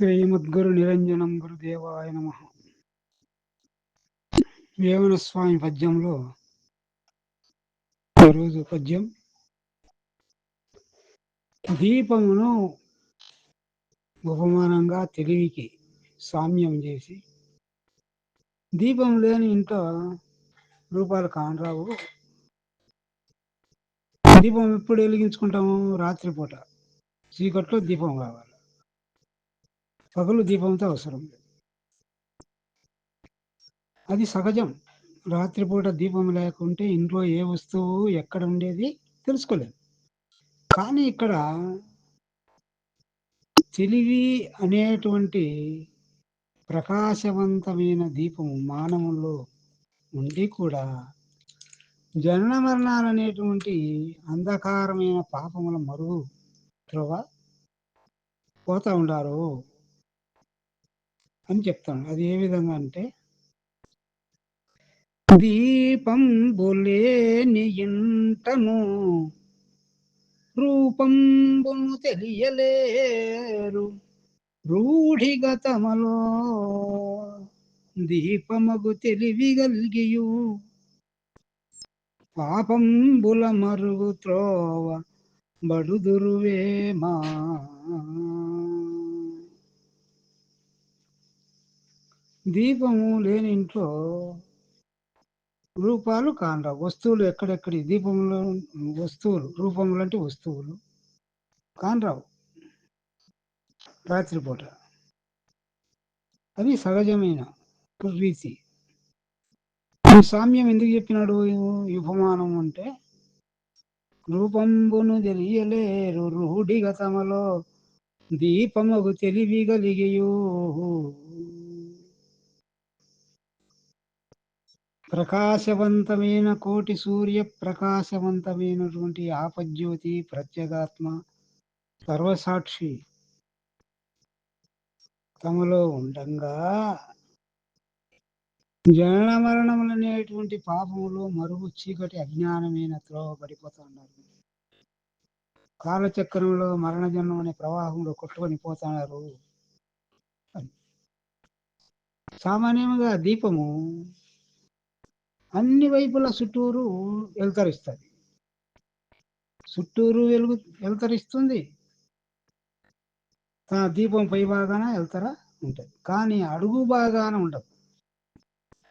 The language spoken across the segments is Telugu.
శ్రీమద్గురు నిరంజనం గురుదేవాయ నమ. వేమన స్వామి పద్యంలో ఈరోజు పద్యం దీపమును ఉపమానంగా తెలివికి సామ్యం చేసి దీపం లేని ఇంట్లో రూపాయలు కానరావు. దీపం ఎప్పుడు వెలిగించుకుంటాము? రాత్రిపూట. చీకట్లో దీపం కావాలి. పగలు దీపంతో అవసరం లేదు. అది సహజం. రాత్రిపూట దీపం లేకుంటే ఇంట్లో ఏ వస్తువు ఎక్కడ ఉండేది తెలుసుకోలేదు కానీ ఇక్కడ తెలివి అనేటువంటి ప్రకాశవంతమైన దీపము మానవుల్లో ఉండి కూడా జనన మరణాలు అనేటువంటి అంధకారమైన పాపముల మరుగు త్రోవ పోతూ ఉండారు? అని చెప్తాను. అది ఏ విధంగా అంటే దీపం బొలేని ఇంటను రూపంబును తెలియలేరు రూఢిగతమలో దీపమగు తెలివి గల్గియు పాపంబుల మరుగు త్రోవ బడుదురువేమా? దీపము లేని ఇంట్లో రూపాలు కానరావు వస్తువులు ఎక్కడెక్కడి దీపంలో వస్తువులు రూపములు అంటే వస్తువులు కానరావు రాత్రిపూట. అది సహజమైన రీతి. సామ్యం ఎందుకు చెప్పినాడు? ఉపమానం అంటే రూపంబును తెలియలేరు రూఢిగతమలో దీపముకు తెలివి కలిగియు ప్రకాశవంతమైన కోటి సూర్య ప్రకాశవంతమైనటువంటి ఆపజ్యోతి ప్రత్యేగాత్మ సర్వసాక్షి. తమలో ఉండంగా జనన మరణములు అనేటువంటి పాపములు మరుగు చీకటి అజ్ఞానమైన త్రోవ పడిపోతున్నారు కాలచక్రంలో మరణ జన్మ అనే ప్రవాహంలో కొట్టుకొని పోతున్నారు సామాన్యంగా దీపము అన్ని వైపుల చుట్టూరు వెలుతరిస్తుంది చుట్టూరు వెలుగు వెలుతరిస్తుంది తన దీపం పై భాగాన వెళ్తారా ఉంటుంది. కానీ అడుగు భాగాన ఉండదు.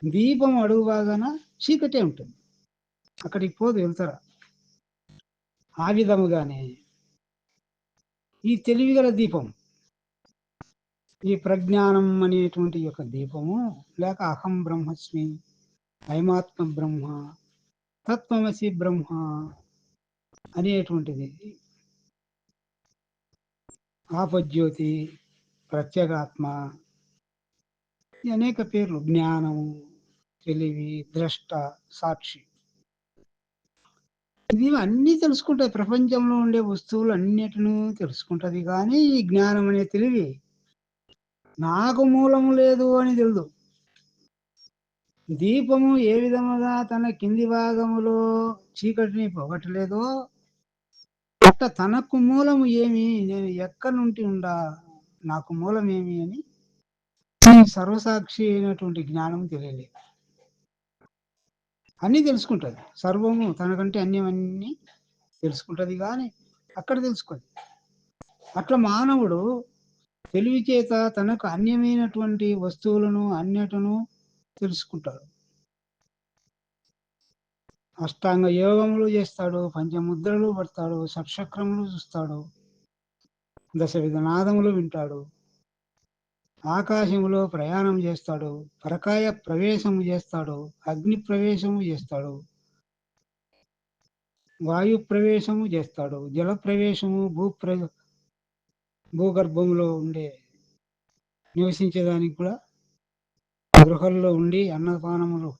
దీపం అడుగు భాగాన చీకటే ఉంటుంది. అక్కడికి పోదు వెళ్తారా ఆ విధముగానే ఈ తెలివిగల దీపం ఈ ప్రజ్ఞానం అనేటువంటి యొక్క దీపము లేక అహం బ్రహ్మస్మి అయమాత్మ బ్రహ్మ తత్వమసి బ్రహ్మ అనేటువంటిది. ఆపజ్యోతి ప్రత్యేగాత్మ అనేక పేర్లు జ్ఞానము తెలివి ద్రష్ట సాక్షి. ఇది అన్నీ తెలుసుకుంటాయి. ప్రపంచంలో ఉండే వస్తువులు అన్నిటిని తెలుసుకుంటది. కానీ ఈ జ్ఞానం అనే తెలివి నాకు మూలము లేదు అని తెలుదు. దీపము ఏ విధముగా తన కింది భాగములో చీకటిని పొగట్టలేదో అట్ట తనకు మూలము ఏమి నేను ఎక్కడి నుండి ఉండా నాకు మూలం ఏమి అని సర్వసాక్షి అయినటువంటి జ్ఞానం తెలియలేదు అన్నీ తెలుసుకుంటుంది. సర్వము తనకంటే అన్యమన్నీ తెలుసుకుంటుంది కానీ అక్కడ తెలుసుకోదు. అట్లా మానవుడు తెలివి చేత తనకు అన్యమైనటువంటి వస్తువులను అన్యటను తెలుసుకుంటాడు అష్టాంగ యోగములు చేస్తాడు పంచముద్రలు పడతాడు షట్చక్రములు చూస్తాడు దశ విధనాదములు వింటాడు ఆకాశములో ప్రయాణం చేస్తాడు పరకాయ ప్రవేశము చేస్తాడు అగ్ని ప్రవేశము చేస్తాడు వాయు ప్రవేశము చేస్తాడు జల ప్రవేశము భూ ప్ర భూగర్భంలో ఉండే నివసించేదానికి కూడా గృహల్లో ఉండి అన్నపానములు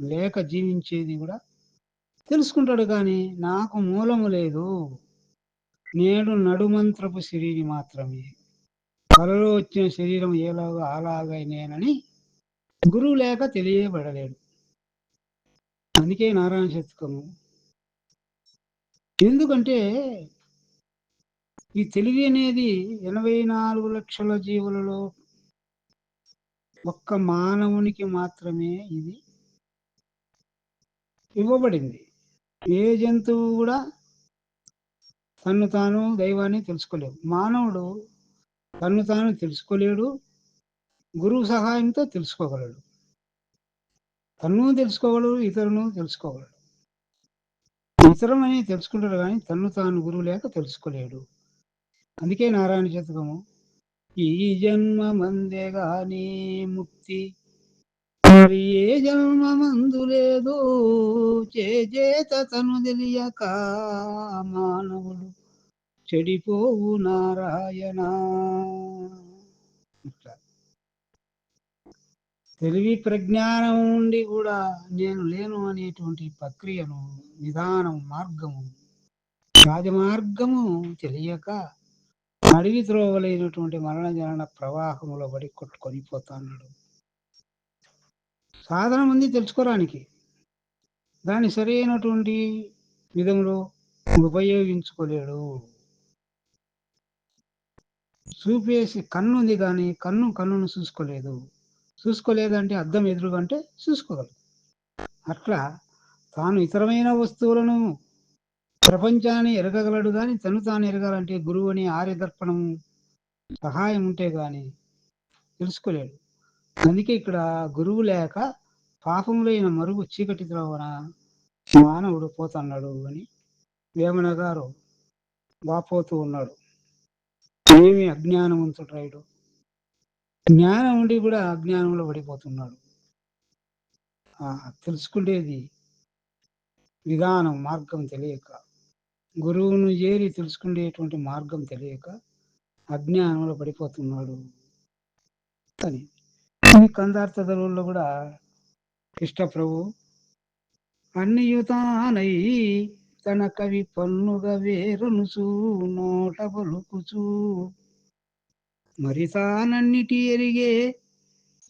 లేక జీవించేది కూడా తెలుసుకుంటాడు కానీ నాకు మూలము లేదు. నేడు నడుమంత్రపు శరీరం మాత్రమే. కలలో వచ్చిన శరీరం ఏలాగో అలాగా నేనని గురువు లేక తెలియబడలేడు. అందుకే నారాయణ శతకము. ఎందుకంటే ఈ తెలివి అనేది ఎనభై నాలుగు లక్షల జీవులలో ఒక్క మానవునికి మాత్రమే ఇది ఇవ్వబడింది. ఏ జంతువు కూడా తన్ను తాను దైవాన్ని తెలుసుకోలేవు. మానవుడు తన్ను తాను తెలుసుకోలేడు గురువు సహాయంతో తెలుసుకోగలడు. తన్ను తెలుసుకోగలడు ఇతరును తెలుసుకోగలడు. ఇతరమని తెలుసుకుంటాడు కానీ తన్ను తాను గురువు లేక తెలుసుకోలేడు. అందుకే నారాయణ శతకము ఈ జన్మ మందే గాని ముక్తి. మరి ఏ జన్మ మందు లేదు చేత తను తెలియక మానవుడు చెడిపోవు నారాయణ. తెలివి ప్రజ్ఞానం ఉండి కూడా నేను లేను అనేటువంటి ప్రక్రియను నిదానం మార్గము రాజమార్గము తెలియక అడవి త్రోవలైనటువంటి మరణ జనన ప్రవాహములో పడి కొట్టుకొని పోతున్నాడు సాధన ఉంది తెలుసుకోవడానికి దాన్ని సరైనటువంటి విధంలో ఉపయోగించుకోలేడు. చూపేసి కన్ను ఉంది కానీ కన్ను కన్నును చూసుకోలేదు. చూసుకోలేదంటే అద్దం ఎదురుగంటే చూసుకోగలదు అట్లా తాను ఇతరమైన వస్తువులను ప్రపంచాన్ని ఎరగగలడు కానీ తను తాను ఎరగాలంటే గురువు అని ఆర్యదర్పణం సహాయం ఉంటే కానీ తెలుసుకోలేడు. అందుకే ఇక్కడ గురువు లేక పాపములైన మరుగు చీకటి త్రోవన మానవుడు పోతున్నాడు అని వేమన గారు వాపోతూ ఉన్నాడు. ఏమి అజ్ఞానవంతుడు రాయుడు. జ్ఞానం ఉండి కూడా అజ్ఞానంలో పడిపోతున్నాడు. ఆ తెలుసుకునేది విధానం మార్గం తెలియక గురువును ఏరి తెలుసుకునేటువంటి మార్గం తెలియక అజ్ఞానంలో పడిపోతున్నాడు అని. ఈ కందార్థదలో కూడా కృష్ణ ప్రభు అన్నియుతానై తన కవి పన్నుగా వేరునుచు నోట పలుకుచు మరి తానన్నిటి ఎరిగే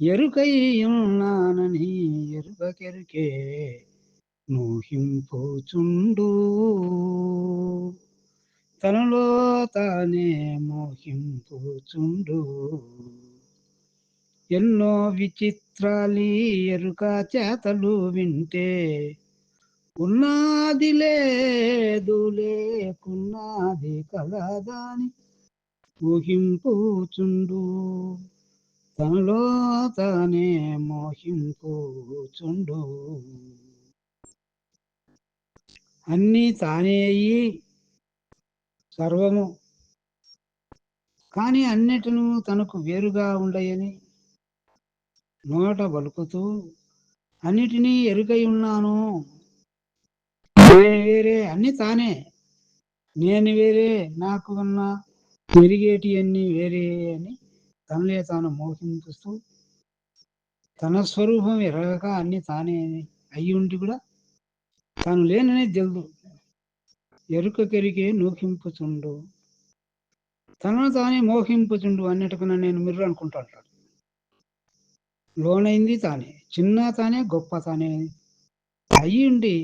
ఎరుకై ఉన్నానని ఎరుకకెరుకే మోహింపుచుండు. తనలో తానే మోహింపుచుండు. ఎన్నో విచిత్రాలి ఎరుక చేతలు వింటే ఉన్నది లేదు లేకున్నది కలదాని మోహింపోచుండు. తనలో తానే మోహింపోచుండు. అన్నీ తానే అయ్యి సర్వము. కానీ అన్నిటిను తనకు వేరుగా ఉండయని నోట బలుకుతూ అన్నిటినీ ఎరుగై ఉన్నాను. నేను వేరే అన్ని తానే. నేను వేరే నాకు ఉన్న మెరిగేటి అన్ని వేరే అని తనలే తాను మోహింపుస్తూ తన స్వరూపం ఎరగక అన్ని తానే అయ్యి ఉండి కూడా తాను లేననే తెలుదు ఎరుకకెరికే నూకింపుచుండు. తనను తానే మోహింపుచుండు అన్నిటికన్నా నేను మిర్రు అనుకుంటా లోనైంది తానే. చిన్న తానే గొప్ప తానే. అయ్యుండి ఉండి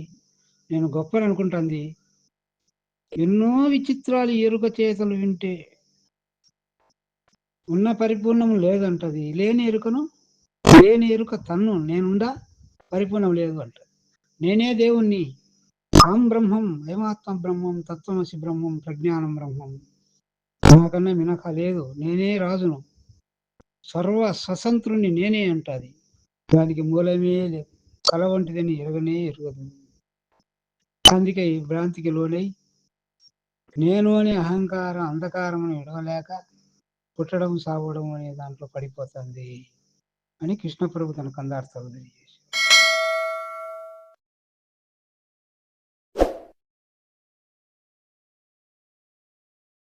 నేను గొప్పని అనుకుంటుంది ఎన్నో విచిత్రాలు ఎరుక చేతలు వింటే ఉన్న పరిపూర్ణం లేదంటది. లేని ఎరుకను లేని ఎరుక తన్ను. నేనుండా పరిపూర్ణం లేదు అంట. నేనే దేవుణ్ణి. అహం బ్రహ్మం ఏమాత్మ బ్రహ్మం తత్వమసి బ్రహ్మం ప్రజ్ఞానం బ్రహ్మం. నాకన్నా మినక లేదు నేనే రాజును. సర్వ స్వతంత్రుని నేనే అంటది. దానికి మూలమే లేదు కల వంటిదని ఎరగనే ఎరగదు. అందుకే ఈ భ్రాంతికి లోనై నేను అనే అహంకారం అంధకారం ఎడవలేక పుట్టడం సావడం అనే దాంట్లో పడిపోతుంది అని కృష్ణప్రభు తన కందార్థం